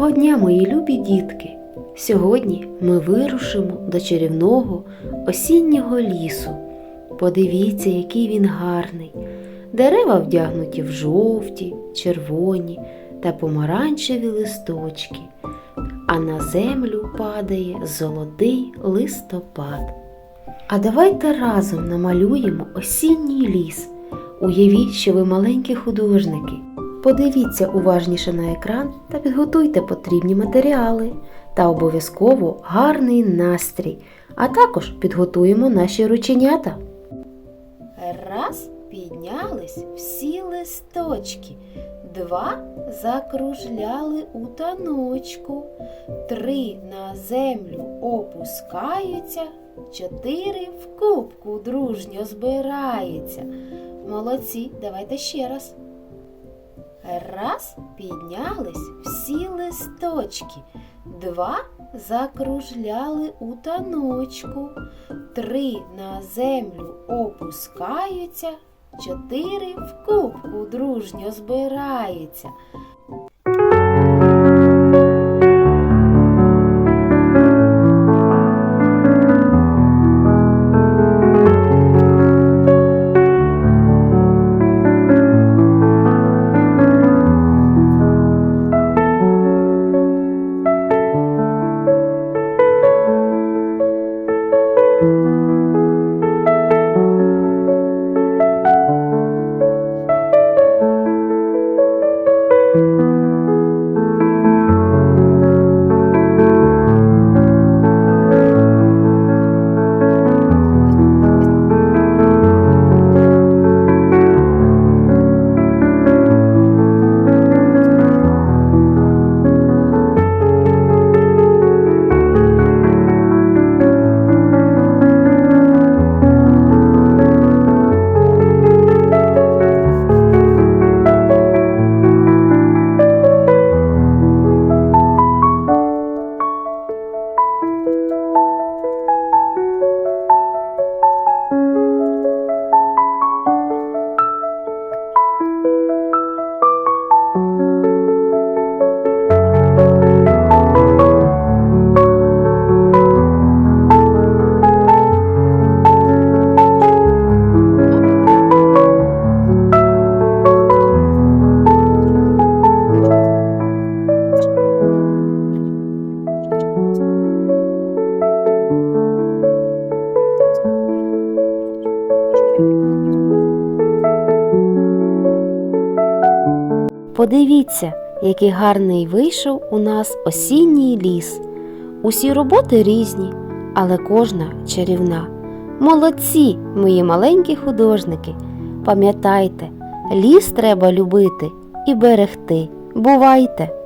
Доброго дня, мої любі дітки! Сьогодні ми вирушимо до чарівного осіннього лісу. Подивіться, який він гарний. Дерева вдягнуті в жовті, червоні та помаранчеві листочки, а на землю падає золотий листопад. А давайте разом намалюємо осінній ліс. Уявіть, що ви маленькі художники. Подивіться уважніше на екран та підготуйте потрібні матеріали та обов'язково гарний настрій, а також підготуємо наші рученята. Раз піднялись всі листочки, два закружляли у таночку, три на землю опускаються, чотири в кубку дружньо збирається. Молодці, давайте ще раз. Раз піднялись всі листочки, два закружляли у таночку, три на землю опускаються, чотири в кубку дружньо збирається. Подивіться, який гарний вийшов у нас осінній ліс. Усі роботи різні, але кожна чарівна. Молодці, мої маленькі художники. Пам'ятайте, ліс треба любити і берегти. Бувайте!